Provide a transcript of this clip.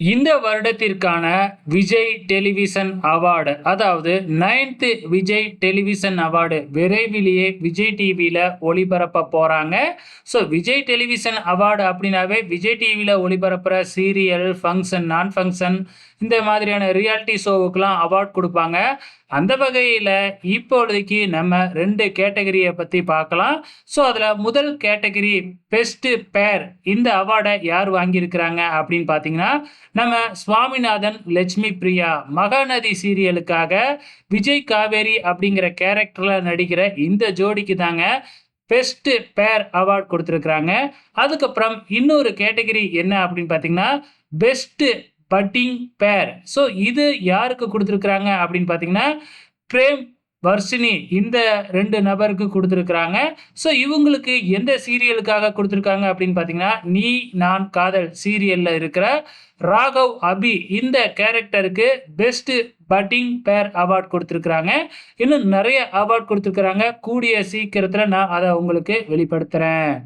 இந்த வருடத்திற்கான Vijay television award அதாவது நைன்த்து விஜய் டெலிவிஷன் அவார்டு விரைவிலேயே விஜய் டிவியில் ஒளிபரப்ப போகிறாங்க ஸோ விஜய் டெலிவிஷன் அவார்டு அப்படின்னாவே விஜய் டிவியில் ஒளிபரப்புகிற சீரியல் ஃபங்க்ஷன் நான் ஃபங்க்ஷன் இந்த மாதிரியான ரியாலிட்டி ஷோவுக்கெலாம் அவார்ட் கொடுப்பாங்க. அந்த வகையில் இப்பொழுதைக்கு நம்ம ரெண்டு கேட்டகரியை பற்றி பார்க்கலாம். ஸோ அதில் முதல் கேட்டகரி பெஸ்ட்டு பேர் இந்த அவார்டை யார் வாங்கியிருக்கிறாங்க அப்படின்னு பார்த்தீங்கன்னா நம்ம சுவாமிநாதன் லட்சுமி பிரியா மகாநதி சீரியலுக்காக விஜய் காவேரி அப்படிங்கிற கேரக்டரில் நடிக்கிற இந்த ஜோடிக்கு தாங்க பெஸ்ட்டு பேர் அவார்ட் கொடுத்துருக்குறாங்க. அதுக்கப்புறம் இன்னொரு கேட்டகரி என்ன அப்படின்னு பார்த்தீங்கன்னா பெஸ்ட்டு பட்டிங் பேர். ஸோ இது யாருக்கு கொடுத்துருக்குறாங்க அப்படின்னு பார்த்தீங்கன்னா பிரேம் வர்ஷினி இந்த ரெண்டு நபருக்கு கொடுத்துருக்குறாங்க. ஸோ இவங்களுக்கு எந்த சீரியலுக்காக கொடுத்துருக்காங்க அப்படின்னு பார்த்தீங்கன்னா நீ நான் காதல் சீரியலில் இருக்கிற ராகவ் அபி இந்த கேரக்டருக்கு பெஸ்ட்டு பட்டிங் பேர் அவார்ட் கொடுத்துருக்குறாங்க. இன்னும் நிறைய அவார்ட் கொடுத்துருக்குறாங்க. கூடிய சீக்கிரத்தில் நான் அதை உங்களுக்கு வெளிப்படுத்துகிறேன்